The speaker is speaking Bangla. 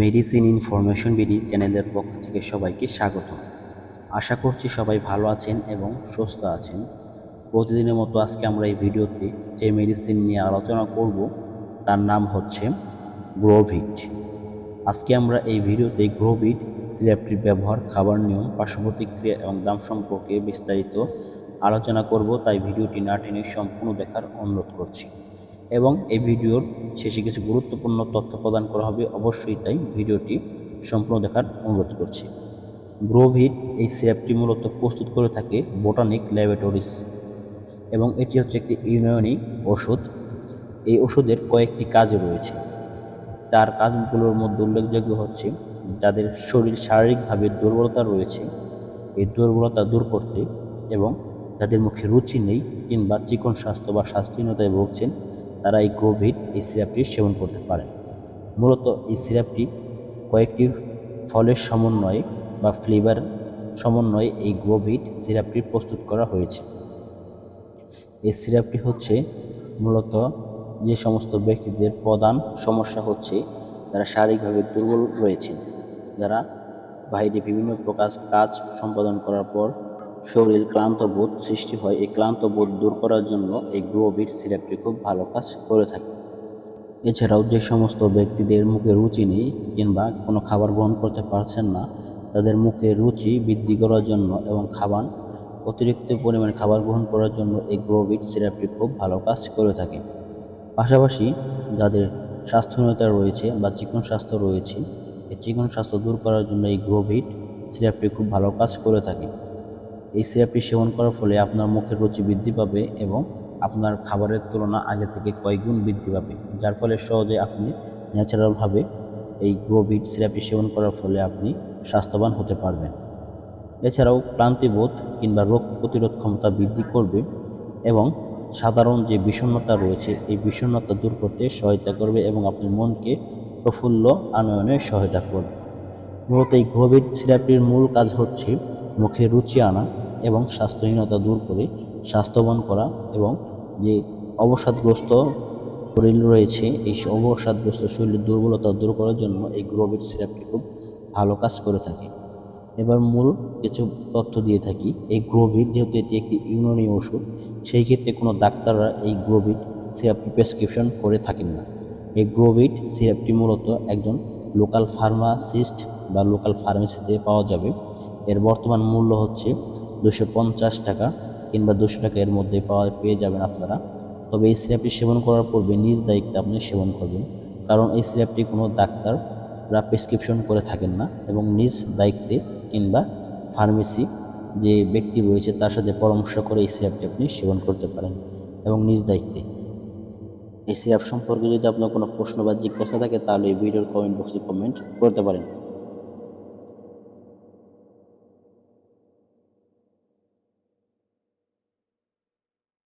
মেডিসিন ইনফরমেশন বিডি চ্যানেলের পক্ষ থেকে সবাইকে স্বাগত আশা করছি সবাই ভালো আছেন এবং সুস্থ আছেন। প্রতিদিনের মতো আজকে আমরা এই ভিডিওতে যে মেডিসিন নিয়ে আলোচনা করব, তার নাম হচ্ছে গ্রোভিট আজকে আমরা এই ভিডিওতে গ্রোভিট সিরাপটির ব্যবহার, খাবার নিয়ম পার্শ্ব প্রতিক্রিয়া এবং দাম সম্পর্কে বিস্তারিত আলোচনা করব, তাই ভিডিওটি না টেনে সম্পূর্ণ দেখার অনুরোধ করছি। এবং এই ভিডিওর শেষে কিছু গুরুত্বপূর্ণ তথ্য প্রদান করা হবে, অবশ্যই তাই ভিডিওটি সম্পূর্ণ দেখার অনুরোধ করছি। গ্রোভিট এই সিরাপটি মূলত প্রস্তুত করে থাকে বোটানিক ল্যাবরেটরিজ এবং এটি হচ্ছে একটি ইউনানি ওষুধ। এই ওষুধের কয়েকটি কাজ রয়েছে। তার কাজগুলোর মধ্যে উল্লেখযোগ্য হচ্ছে যাদের শরীর শারীরিকভাবে দুর্বলতা রয়েছে, এই দুর্বলতা দূর করতে এবং যাদের মুখে রুচি নেই কিংবা চিকন স্বাস্থ্য বা স্বাস্থ্যহীনতায় ভুগছেন তারা এই কোভিড এই সিরাপটি সেবন করতে পারেন। মূলত এই সিরাপটি কয়েকটি ফলের সমন্বয়ে বা ফ্লেভার সমন্বয়ে এই গ্রোভিড সিরাপটি প্রস্তুত করা হয়েছে। এই সিরাপটি হচ্ছে মূলত যে সমস্ত ব্যক্তিদের প্রধান সমস্যা হচ্ছে যারা শারীরিকভাবে দুর্বল রয়েছে। যারা বাইরে বিভিন্ন প্রকার কাজ সম্পাদন করার পর শরীর ক্লান্ত বোধ সৃষ্টি হয়। এই ক্লান্ত বোধ দূর করার জন্য এই গ্রোভিট সিরাপটি খুব ভালো কাজ করে থাকে। এছাড়াও যে সমস্ত ব্যক্তিদের মুখে রুচি নেই কিংবা কোনো খাবার গ্রহণ করতে পারছেন না, তাদের মুখে রুচি বৃদ্ধি করার জন্য এবং খাবার, অতিরিক্ত পরিমাণে খাবার গ্রহণ করার জন্য এই গ্রোভিট সিরাপটি খুব ভালো কাজ করে থাকে। পাশাপাশি যাদের স্বাস্থ্যহীনতা রয়েছে বা চিকন স্বাস্থ্য রয়েছে, এই চিকন স্বাস্থ্য দূর করার জন্য এই গ্রোভিট সিরাপটি খুব ভালো কাজ করে থাকে। এই সিরাপটি সেবন করার ফলে আপনার মুখের রুচি বৃদ্ধি পাবে এবং আপনার খাবারের তুলনা আগে থেকে কয়েক গুণ বৃদ্ধি পাবে। যার ফলে সহজে আপনি ন্যাচারালভাবে এই গ্রোভিট সিরাপটি সেবন করার ফলে আপনি স্বাস্থ্যবান হতে পারবেন। এছাড়াও ক্লান্তিবোধ কিংবা রোগ প্রতিরোধ ক্ষমতা বৃদ্ধি করবে এবং সাধারণ যে বিষণ্ণতা রয়েছে, এই বিষণ্ণতা দূর করতে সহায়তা করবে এবং আপনার মনকে প্রফুল্ল আনয়নে সহায়তা করবে। মূলত এই গ্রোভিট সিরাপটির মূল কাজ হচ্ছে মুখে রুচি আনা এবং স্বাস্থ্যহীনতা দূর করে স্বাস্থ্যবান করা এবং যে অবসাদগ্রস্ত শরীর রয়েছে, এই অবসাদগ্রস্ত শরীরের দুর্বলতা দূর করার জন্য এই গ্রোভিট সিরাপটি খুব ভালো কাজ করে থাকে। এবার মূল কিছু তথ্য দিয়ে থাকি। এই গ্রোভিড যেহেতু এটি একটি ইউনানি ওষুধ, সেই ক্ষেত্রে কোনো ডাক্তাররা এই গ্রোভিড সিরাপটি প্রেসক্রিপশন করে থাকেন না। এই গ্রোভিড সিরাপটি মূলত একজন লোকাল ফার্মাসিস্ট বা লোকাল ফার্মেসিতে পাওয়া যাবে। এর বর্তমান মূল্য হচ্ছে দুশো পঞ্চাশ টাকা কিংবা দুশো টাকা এর মধ্যে পাওয়া, পেয়ে যাবেন আপনারা। তবে এই সিরাপটি সেবন করার পূর্বে নিজ দায়িত্বে আপনি সেবন করবেন। কারণ এই সিরাপটি কোনো ডাক্তাররা প্রেসক্রিপশন করে থাকেন না এবং নিজ দায়িত্বে কিংবা ফার্মেসি যে ব্যক্তি রয়েছে তার সাথে পরামর্শ করে এই সিরাপটি আপনি সেবন করতে পারেন এবং নিজ দায়িত্বে। এই সিরাপ সম্পর্কে যদি আপনার কোনো প্রশ্ন বা জিজ্ঞাসা থাকে তাহলে এই ভিডিওর কমেন্ট বক্সে কমেন্ট করতে পারেন।